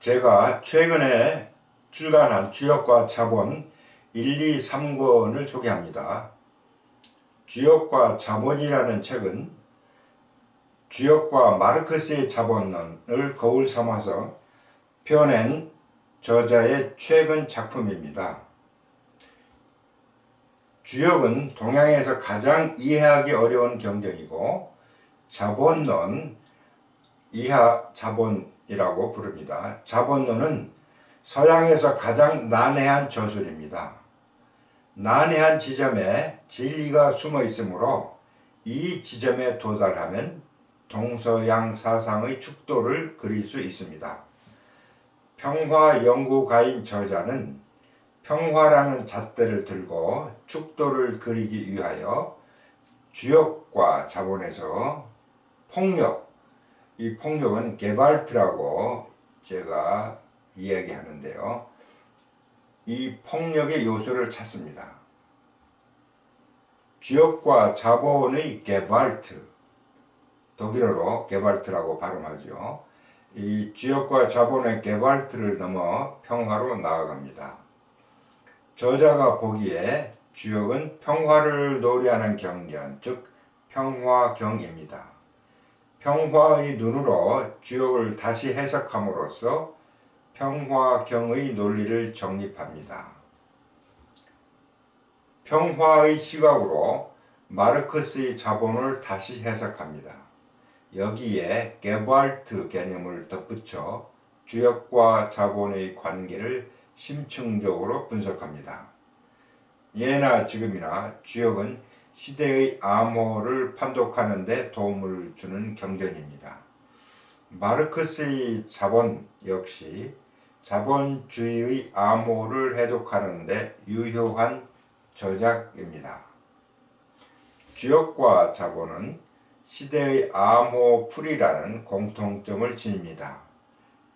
제가 최근에 출간한 주역과 자본 1, 2, 3권을 소개합니다. 주역과 자본이라는 책은 주역과 마르크스의 자본론을 거울 삼아서 펴낸 저자의 최근 작품입니다. 주역은 동양에서 가장 이해하기 어려운 경전이고 자본론 이하 자본 이라고 부릅니다. 자본론은 서양에서 가장 난해한 저술입니다. 난해한 지점에 진리가 숨어 있으므로 이 지점에 도달하면 동서양 사상의 축도를 그릴 수 있습니다. 평화 연구가인 저자는 평화라는 잣대를 들고 축도를 그리기 위하여 주역과 자본에서 폭력, 이 폭력은 게발트라고 제가 이야기하는데요. 이 폭력의 요소를 찾습니다. 주역과 자본의 게발트, 독일어로 게발트라고 발음하죠. 이 주역과 자본의 게발트를 넘어 평화로 나아갑니다. 저자가 보기에 주역은 평화를 노래하는 경전, 즉 평화경입니다. 평화의 눈으로 주역을 다시 해석함으로써 평화경의 논리를 정립합니다. 평화의 시각으로 마르크스의 자본을 다시 해석합니다. 여기에 게발트 개념을 덧붙여 주역과 자본의 관계를 심층적으로 분석합니다. 예나 지금이나 주역은 시대의 암호를 판독하는 데 도움을 주는 경전입니다. 마르크스의 자본 역시 자본주의의 암호를 해독하는 데 유효한 저작입니다. 주역과 자본은 시대의 암호풀이라는 공통점을 지닙니다.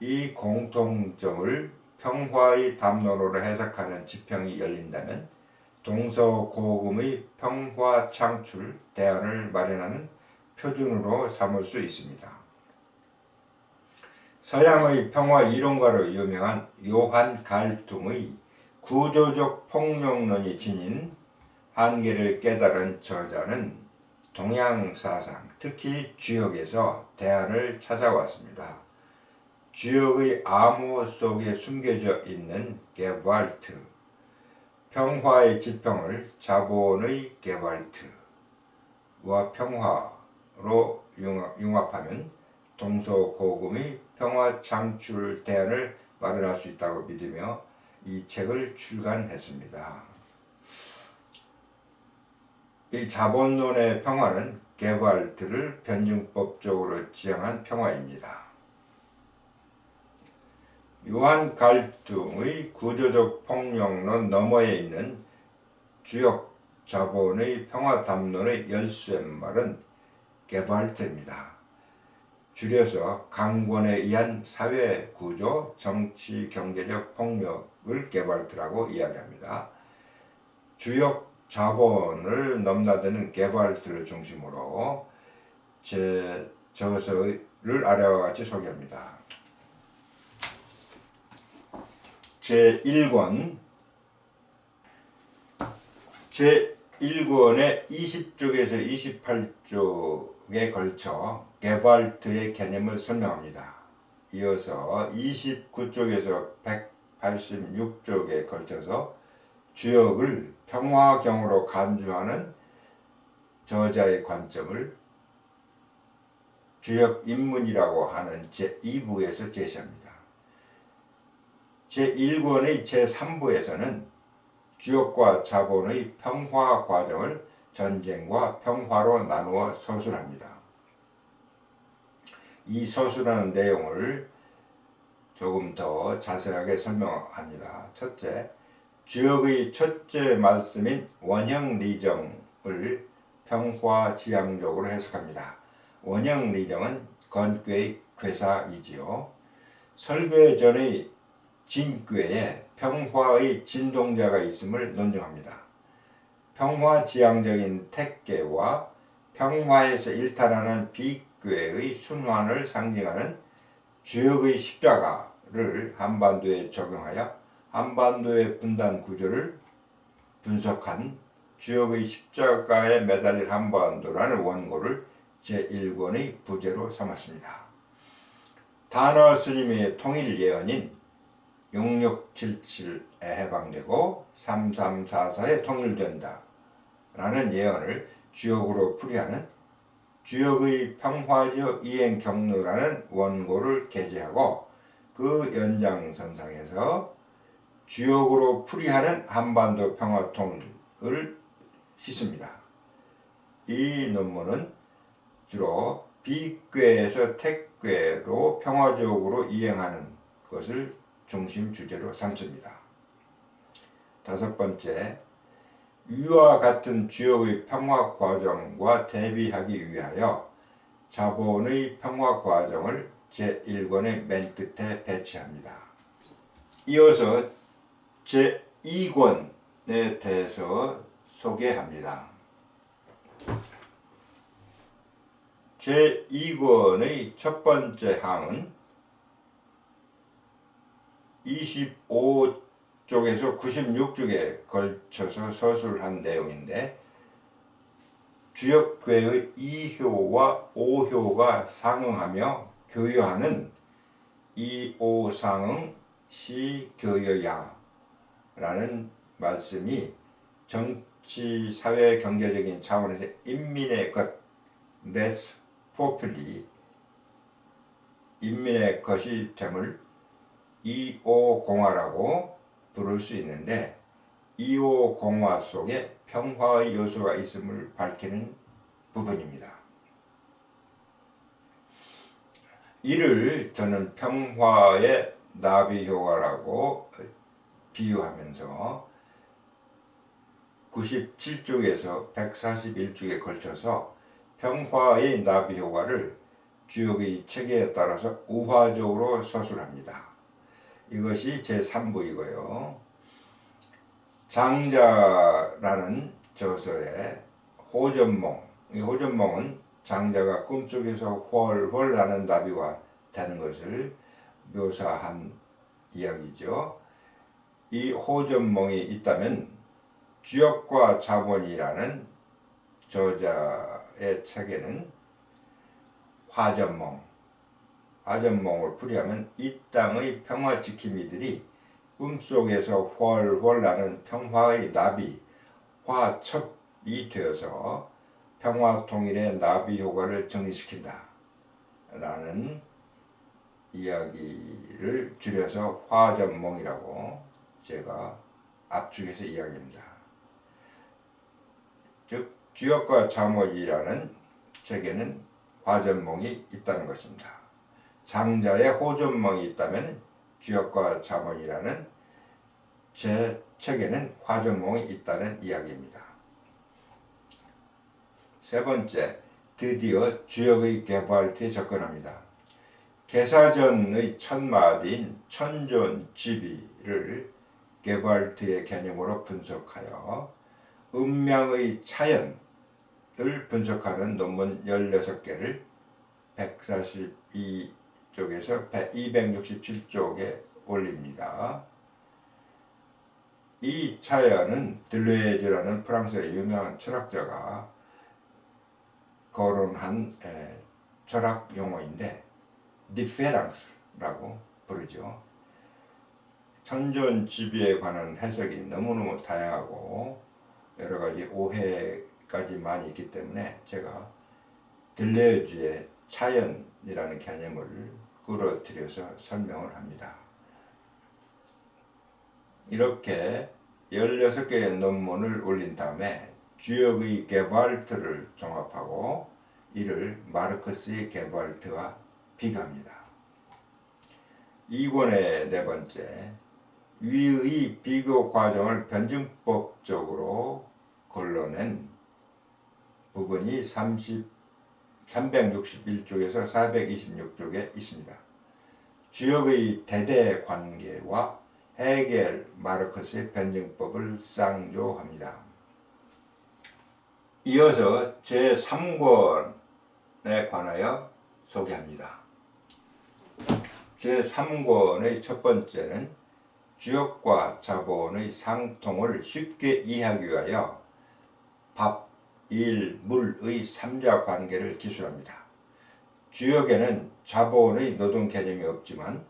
이 공통점을 평화의 담론으로 해석하는 지평이 열린다면 동서고금의 평화 창출 대안을 마련하는 표준으로 삼을 수 있습니다. 서양의 평화 이론가로 유명한 요한 갈퉁의 구조적 폭력론이 지닌 한계를 깨달은 저자는 동양 사상, 특히 주역에서 대안을 찾아왔습니다. 주역의 암호 속에 숨겨져 있는 게발트, 평화의 지평을 자본의 게발트와 평화로 융합하면 동서고금의 평화 창출 대안을 마련할 수 있다고 믿으며 이 책을 출간했습니다. 이 자본론의 평화는 게발트를 변증법적으로 지향한 평화입니다. 요한 갈등의 구조적 폭력론 너머에 있는 주역 자본의 평화 담론의 열쇠말은 게발트입니다. 줄여서 강권에 의한 사회 구조, 정치, 경제적 폭력을 게발트라고 이야기합니다. 주역 자본을 넘나드는 게발트를 중심으로 제 저서를 아래와 같이 소개합니다. 제1권 제1권의 20쪽에서 28쪽에 걸쳐 게발트의 개념을 설명합니다. 이어서 29쪽에서 186쪽에 걸쳐서 주역을 평화경으로 간주하는 저자의 관점을 주역 인문이라고 하는 제2부에서 제시합니다. 제1권의 제3부에서는 주역과 자본의 평화 과정을 전쟁과 평화로 나누어 서술합니다. 이 서술하는 내용을 조금 더 자세하게 설명합니다. 첫째, 주역의 첫째 말씀인 원형 리정을 평화지향적으로 해석합니다. 원형 리정은 건교의 괴사이지요. 설교 전의 진교에 평화의 진동자가 있음을 논증합니다. 평화 지향적인 택계와 평화에서 일탈하는 비교의 순환을 상징하는 주역의 십자가 를 한반도에 적용하여 한반도의 분단 구조를 분석한 주역의 십자가에 매달릴 한반도라는 원고를 제1권의 부제로 삼았습니다. 단어 스님의 통일 예언인 6677에 해방되고 3344에 통일된다 라는 예언을 주역으로 풀이하는 주역의 평화적 이행 경로라는 원고를 게재하고 그 연장선상에서 주역으로 풀이하는 한반도 평화 통일을 싣습니다. 이 논문은 주로 비괴에서 택괴로 평화적으로 이행하는 것을 중심 주제로 삼습니다. 다섯 번째, 위와 같은 주역의 평화 과정과 대비하기 위하여 자본의 평화 과정을 제1권의 맨 끝에 배치합니다. 이어서 제2권에 대해서 소개합니다. 제2권의 첫 번째 항은 25쪽에서 96쪽에 걸쳐서 서술한 내용인데 주역괴의 2효와 5효가 상응하며 교여하는 2,5상응 시교여야라는 말씀이 정치, 사회, 경제적인 차원에서 인민의 것, 레스 포퓰리, 인민의 것이 됨을 2.5공화라고 부를 수 있는데 2.5공화 속에 평화의 요소가 있음을 밝히는 부분입니다. 이를 저는 평화의 나비 효과라고 비유하면서 97쪽에서 141쪽에 걸쳐서 평화의 나비 효과를 주역의 체계에 따라서 우화적으로 서술합니다. 이것이 제3부이고요. 장자라는 저서의 호전몽, 이 호전몽은 장자가 꿈속에서 훨훨 나는 나비가 되는 것을 묘사한 이야기죠. 이 호전몽이 있다면 주역과 자본이라는 저자의 책에는 화전몽, 화전몽을 풀이하면 이 땅의 평화 지킴이들이 꿈속에서 훨훨 나는 평화의 나비, 화첩이 되어서 평화 통일의 나비 효과를 정리시킨다. 라는 이야기를 줄여서 화전몽이라고 제가 압축해서 이야기합니다. 즉 주역과 자모이라는 책에는 화전몽이 있다는 것입니다. 장자의 호전몽이 있다면 주역과 자모이라는 제 책에는 화전몽이 있다는 이야기입니다. 세 번째, 드디어 주역의 개발트에 접근합니다. 개사전의 첫 마디인 천존지비를 개발트의 개념으로 분석하여 음양의 차연을 분석하는 논문 16개를 142 쪽에서 267쪽에 올립니다. 이 차연은 들레즈라는 프랑스의 유명한 철학자가 거론한 에, 철학 용어인데 디페랑스라고 부르죠. 천존 지비에 관한 해석이 너무너무 다양하고 여러 가지 오해까지 많이 있기 때문에 제가 들레즈의 차연이라는 개념을 끌어들여서 설명을 합니다. 이렇게 16개의 논문을 올린 다음에 주역의 게발트를 종합하고 이를 마르크스의 게발트와 비교합니다. 2권의 네 번째, 위의 비교 과정을 변증법적으로 걸러낸 부분이 30, 361쪽에서 426쪽에 있습니다. 주역의 대대 관계와 헤겔 마르크스의 변증법을 쌍조합니다. 이어서 제3권에 관하여 소개합니다. 제3권의 첫 번째는 주역과 자본의 상통을 쉽게 이해하기 위하여 밥, 일, 물의 삼자 관계를 기술합니다. 주역에는 자본의 노동 개념이 없지만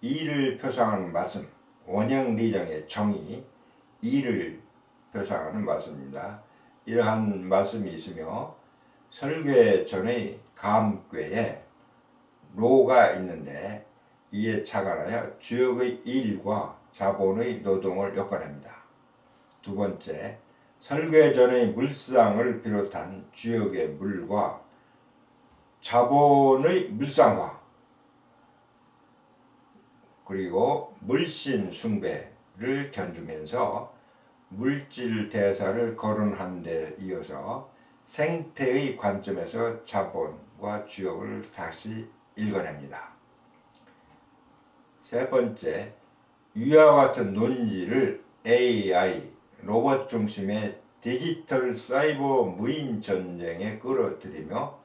일을 표상하는 말씀, 원형 리정의 정의, 일을 표상하는 말씀입니다. 이러한 말씀이 있으며 설계 전의 감괴에 로가 있는데 이에 착안하여 주역의 일과 자본의 노동을 엮어냅니다. 두 번째, 설계 전의 물상을 비롯한 주역의 물과 자본의 물상화 그리고 물신 숭배를 견주면서 물질 대사를 거론한 데 이어서 생태의 관점에서 자본과 주역을 다시 읽어냅니다. 세 번째, 위와 같은 논지를 AI, 로봇 중심의 디지털 사이버 무인 전쟁에 끌어들이며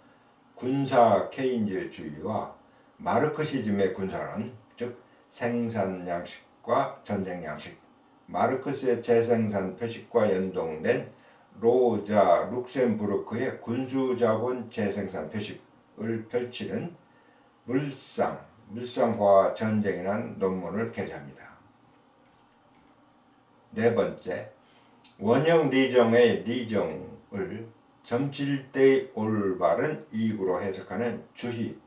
군사 케인즈주의와 마르크시즘의 군사론, 즉 생산 양식과 전쟁 양식, 마르크스의 재생산 표식과 연동된 로자 룩셈부르크의 군수자본 재생산 표식을 펼치는 물상, 물상화 전쟁이라는 논문을 게재합니다. 네 번째, 원형 리정의 리정을 점칠 때의 올바른 이익으로 해석하는 주희,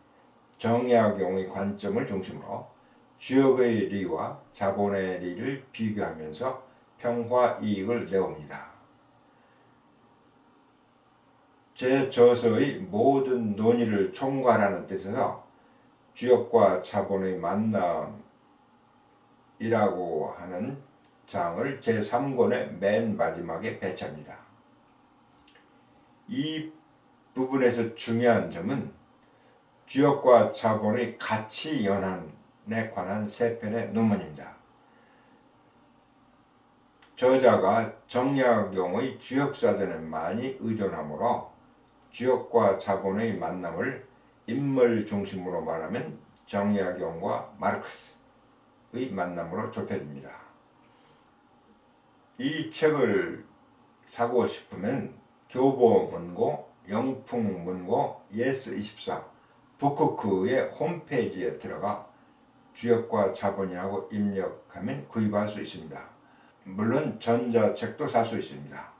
정약용의 관점을 중심으로 주역의 리와 자본의 리를 비교하면서 평화 이익을 내옵니다. 제 저서의 모든 논의를 총괄하는 뜻에서 주역과 자본의 만남이라고 하는 장을 제3권의 맨 마지막에 배치합니다. 이 부분에서 중요한 점은 주역과 자본의 가치 연한에 관한 세 편의 논문입니다. 저자가 정약용의 주역사전에 많이 의존하므로 주역과 자본의 만남을 인물 중심으로 말하면 정약용과 마르크스의 만남으로 좁혀집니다. 이 책을 사고 싶으면 교보문고, 영풍문고, 예스24, 북크크의 홈페이지에 들어가 주역과 자본이라고 입력하면 구입할 수 있습니다. 물론 전자책도 살 수 있습니다.